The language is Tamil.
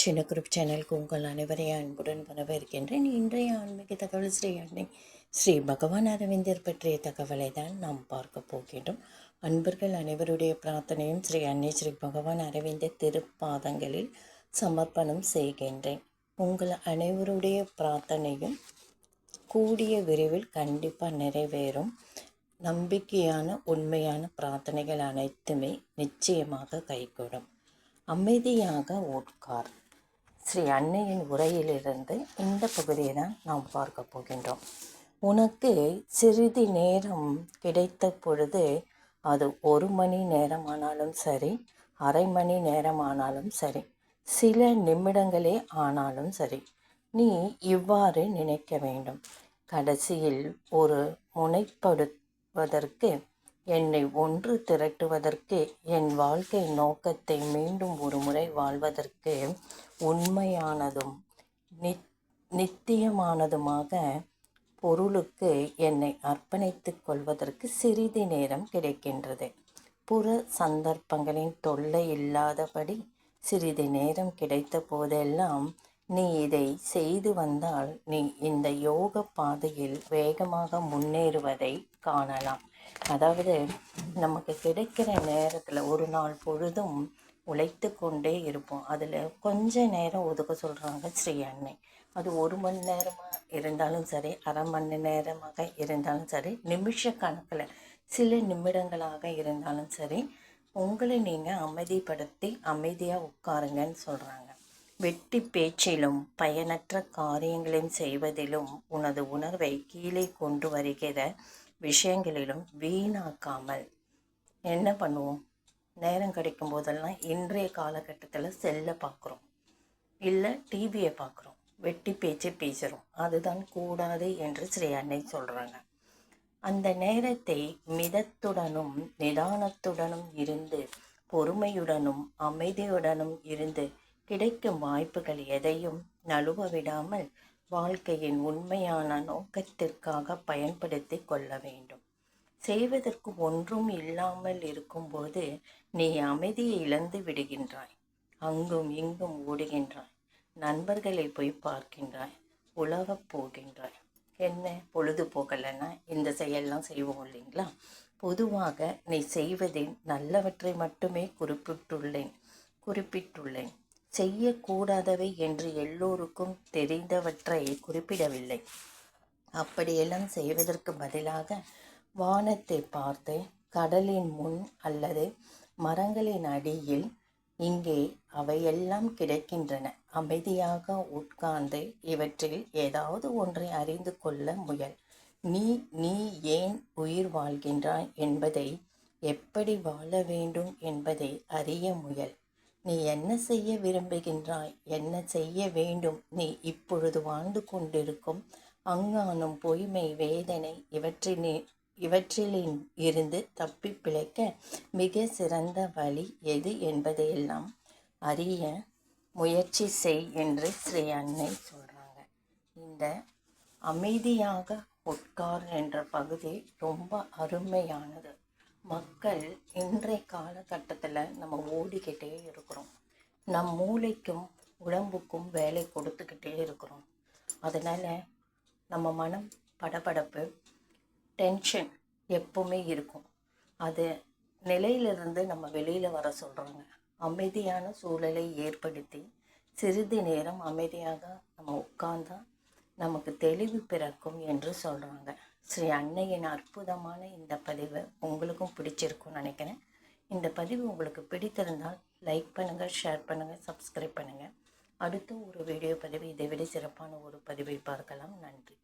சின்ன குரூப் சேனலுக்கு உங்கள் அனைவரையும் அன்புடன் வரவேற்கின்றேன். இன்றைய ஆன்மீக தகவல் ஸ்ரீ அன்னை ஸ்ரீ பகவான் அரவிந்தர் பற்றிய தகவலை தான் நாம் பார்க்க போகின்றோம். அன்பர்கள் அனைவருடைய பிரார்த்தனையும் ஸ்ரீ அன்னை ஸ்ரீ பகவான் அரவிந்தர் திருப்பாதங்களில் சமர்ப்பணம் செய்கின்றேன். உங்கள் அனைவருடைய பிரார்த்தனையும் கூடிய விரைவில் கண்டிப்பாக நிறைவேறும். நம்பிக்கையான உண்மையான பிரார்த்தனைகள் அனைத்துமே நிச்சயமாக கைகூடும். அமைதியாக உட்கார். ஸ்ரீ அன்னையின் உரையிலிருந்து இந்த பகுதியை தான் நாம் பார்க்க போகின்றோம். உனக்கு சிறிது நேரம் கிடைத்த பொழுது அது ஒரு மணி நேரமானாலும் சரி அரை மணி நேரமானாலும் சரி சில நிமிடங்களே ஆனாலும் சரி நீ இவ்வாறு நினைக்க வேண்டும். கடைசியில் ஒரு முனைப்படுவதற்கு என்னை ஒன்று திரட்டுவதற்கு என் வாழ்க்கை நோக்கத்தை மீண்டும் ஒரு முறை வாழ்வதற்கு உண்மையானதும் நித் நித்தியமானதுமாக பொருளுக்கு என்னை அர்ப்பணித்து கொள்வதற்கு சிறிது நேரம் கிடைக்கின்றது. புற சந்தர்ப்பங்களின் தொல்லை இல்லாதபடி சிறிது நேரம் கிடைத்த போதெல்லாம் நீ இதை செய்து வந்தால் நீ இந்த யோக பாதையில் வேகமாக முன்னேறுவதை காணலாம். அதாவது நமக்கு கிடைக்கிற நேரத்தில் ஒரு நாள் பொழுதும் உழைத்து கொண்டே இருப்போம். அதில் கொஞ்ச நேரம் ஒதுக்க சொல்கிறாங்க ஸ்ரீ அன்னை. அது ஒரு மணி நேரமாக இருந்தாலும் சரி அரை மணி நேரமாக இருந்தாலும் சரி நிமிஷ கணக்கில் சில நிமிடங்களாக இருந்தாலும் சரி உங்களை நீங்கள் அமைதிப்படுத்தி அமைதியாக உட்காருங்கன்னு சொல்கிறாங்க வெட்டி பேச்சிலும் பயனற்ற காரியங்களையும் செய்வதிலும் உனது உணர்வை கீழே கொண்டு வருகிற விஷயங்களிலும் வீணாக்காமல் என்ன பண்ணுவோம்? நேரம் கிடைக்கும் போதெல்லாம் இன்றைய காலகட்டத்தில் செல்லை பார்க்குறோம் இல்லை டிவியை பார்க்குறோம் வெட்டி பேச்சு பேசுகிறோம் அதுதான் கூடாது என்று ஸ்ரீ அன்னை சொல்கிறாங்க அந்த நேரத்தை மிதத்துடனும் நிதானத்துடனும் இருந்து பொறுமையுடனும் அமைதியுடனும் இருந்து கிடைக்கும் வாய்ப்புகள் எதையும் நழுவ விடாமல் வாழ்க்கையின் உண்மையான நோக்கத்திற்காக பயன்படுத்தி கொள்ள வேண்டும். செய்வதற்கு ஒன்றும் இல்லாமல் இருக்கும்போது நீ அமைதியை இழந்து விடுகின்றாய். அங்கும் இங்கும் ஓடுகின்றாய். நண்பர்களை போய் பார்க்கின்றாய். உலகப் போகின்றாய். என்ன? பொழுது போகலைன்னா இந்த செயல்லாம் செய்வோம் இல்லைங்களா? பொதுவாக நீ செய்வதில் நல்லவற்றை மட்டுமே குறிப்பிட்டுள்ளேன். குறிப்பிட்டுள்ளேன். செய்யக்கூடாதவை என்று எல்லோருக்கும் தெரிந்தவற்றை குறிப்பிடவில்லை. அப்படியெல்லாம் செய்வதற்கு பதிலாக வானத்தை பார்த்து கடலின் முன் அல்லது மரங்களின் அடியில் இங்கே அவையெல்லாம் கிடைக்கின்றன. அமைதியாக உட்கார்ந்து இவற்றில் ஏதாவது ஒன்றை அறிந்து கொள்ள முயல். நீ நீ ஏன் உயிர் வாழ்கின்றாய் என்பதை எப்படி வாழ வேண்டும் என்பதை அறிய முயல். நீ என்ன செய்ய விரும்புகின்றாய்? என்ன செய்ய வேண்டும்? நீ இப்பொழுது வாழ்ந்து கொண்டிருக்கும் அங்கானும் பொய்மை வேதனை இவற்றினே இவற்றிலின் இருந்து தப்பி பிழைக்க மிக சிறந்த வழி எது என்பதையெல்லாம் அறிய முயற்சி செய் என்று ஸ்ரீ அன்னை சொல்கிறாங்க இந்த அமைதியாக உட்கார் என்ற பகுதி ரொம்ப அருமையானது. மக்கள் இன்றைய காலகட்டத்தில் நம்ம ஓடிக்கிட்டே இருக்கிறோம். நம் மூளைக்கும் உடம்புக்கும் வேலை கொடுத்துக்கிட்டே இருக்கிறோம். அதனால் நம்ம மனம் படபடப்பு டென்ஷன் எப்போவுமே இருக்கும். அது நிலையிலிருந்து நம்ம வெளியில் வர சொல்கிறாங்க அமைதியான சூழலை ஏற்படுத்தி சிறிது நேரம் அமைதியாக நம்ம உட்கார்ந்தா நமக்கு தெளிவு பிறக்கும் என்று சொல்கிறாங்க ஸ்ரீ அன்னையின் அற்புதமான இந்த பதிவு உங்களுக்கும் பிடிச்சிருக்கும்னு நினைக்கிறேன். இந்த பதிவு உங்களுக்கு பிடித்திருந்தால் லைக் பண்ணுங்கள் ஷேர் பண்ணுங்கள் சப்ஸ்கிரைப் பண்ணுங்கள் அடுத்த ஒரு வீடியோ பதிவு இதை விட சிறப்பான ஒரு பதிவை பார்க்கலாம். நன்றி.